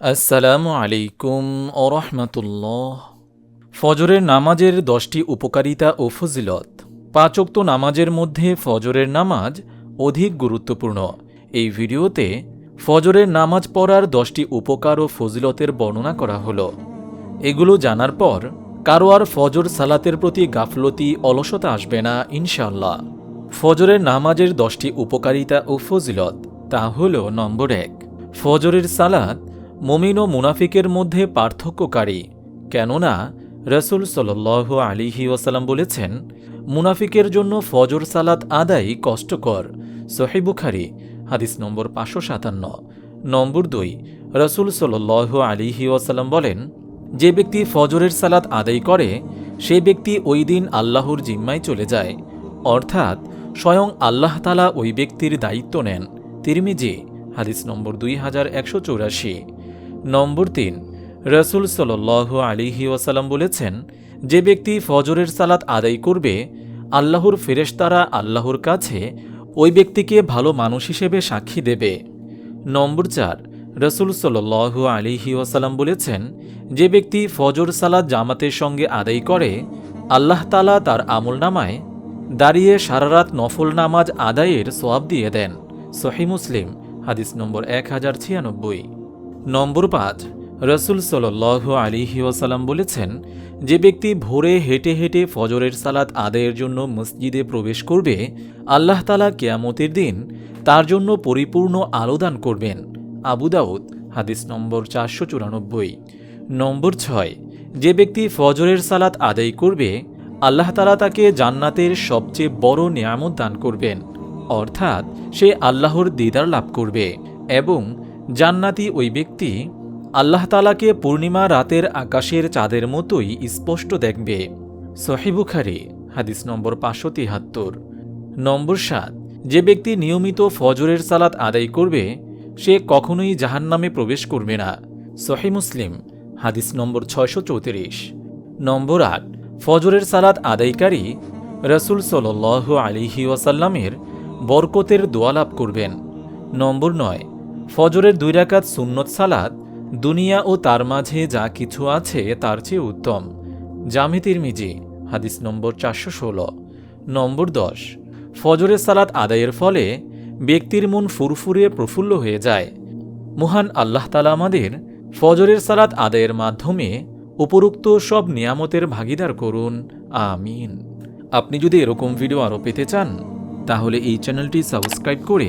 আসসালামু আলাইকুম ওরহমতুল্লাহ ফজরের নামাজের দশটি উপকারিতা ও ফজিলত। পাঁচোক্ত নামাজের মধ্যে ফজরের নামাজ অধিক গুরুত্বপূর্ণ। এই ভিডিওতে ফজরের নামাজ পড়ার দশটি উপকার ও ফজিলতের বর্ণনা করা হলো। এগুলো জানার পর কারও আর ফজর সালাতের প্রতি গাফলতি, অলসতা আসবে না ইনশাল্লাহ ফজরের নামাজের দশটি উপকারিতা ও ফজিলত তা হল নম্বর এক, ফজরের সালাত মমিন ও মুনাফিকের মধ্যে পার্থক্যকারী, কেননা রসুল সাল আলিহি ওয়াসাল্লাম বলেছেন, মুনাফিকের জন্য ফজর সালাত আদায় কষ্টকর। সহিবুখারি হাদিস নম্বর পাঁচশো সাতান্ন। নম্বর দুই, রসুল সাল আলিহি ওয়াসাল্লাম বলেন, যে ব্যক্তি ফজরের সালাত আদায় করে, সে ব্যক্তি ওই দিন আল্লাহর জিম্মায় চলে যায়। অর্থাৎ স্বয়ং আল্লাহ তালা ওই ব্যক্তির দায়িত্ব নেন। তিরমিজি, হাদিস নম্বর দুই হাজার একশো চৌরাশি। নম্বর তিন। রসুল সাল আলিহি ওয়াসাল্লাম বলেছেন, যে ব্যক্তি ফজরের সালাত আদায় করবে, আল্লাহর ফেরেশতারা আল্লাহর কাছে ওই ব্যক্তিকে ভালো মানুষ হিসেবে সাক্ষী দেবে। নম্বর চার। রসুল সাল আলিহি ওয়াসাল্লাম বলেছেন, যে ব্যক্তি ফজর সালাদ জামাতের সঙ্গে আদায় করে, আল্লাহ তালা তার আমল নামায় দাঁড়িয়ে সারারাত নফল নামাজ আদায়ের সোয়াব দিয়ে দেন। সহি মুসলিম, হাদিস নম্বর এক হাজার ছিয়ানব্বই। নম্বর পাঁচ, রসুল সাল আলিহি ওয়াসাল্লাম বলেছেন, যে ব্যক্তি ভোরে হেঁটে হেঁটে ফজরের সালাত আদায়ের জন্য মসজিদে প্রবেশ করবে, আল্লাহ তালা কেয়ামতের দিন তার জন্য পরিপূর্ণ আলোদান করবেন। আবু দাউদ, হাদিস নম্বর চারশো চুরানব্বই। নম্বর ছয়, যে ব্যক্তি ফজরের সালাত আদায় করবে, আল্লাহ তালা তাকে জান্নাতের সবচেয়ে বড় নিয়ামত দান করবেন, অর্থাৎ সে আল্লাহর দিদার লাভ করবে এবং জান্নাতি ওই ব্যক্তি আল্লাহ তালাকে পূর্ণিমা রাতের আকাশের চাঁদের মতোই স্পষ্ট দেখবে। সহিবুখারি হাদিস নম্বর পাঁচশো তিহাত্তর। নম্বর সাত, যে ব্যক্তি নিয়মিত ফজরের সালাত আদায় করবে, সে কখনোই জাহান্নামে প্রবেশ করবে না। সহি মুসলিম, হাদিস নম্বর ছয়শো চৌত্রিশ। নম্বর আট, ফজরের সালাত আদায়কারী রসুল সাল আলিহি ওয়াসাল্লামের বরকতের দোয়া লাভ করবেন। নম্বর নয় ফজরের দুই রাকাত সুন্নত সালাত, দুনিয়া ও তার মাঝে যা কিছু আছে তার চেয়ে উত্তম। জামিতির মিজি হাদিস নম্বর চারশো ষোলো। নম্বর দশ, ফজরের সালাত আদায়ের ফলে ব্যক্তির মন ফুরফুরে প্রফুল্ল হয়ে যায়। মহান আল্লাহ তালা আমাদের ফজরের সালাত আদায়ের মাধ্যমে উপরোক্ত সব নিয়ামতের ভাগিদার করুন। আমিন। আপনি যদি এরকম ভিডিও আরও পেতে চান, তাহলে এই চ্যানেলটি সাবস্ক্রাইব করে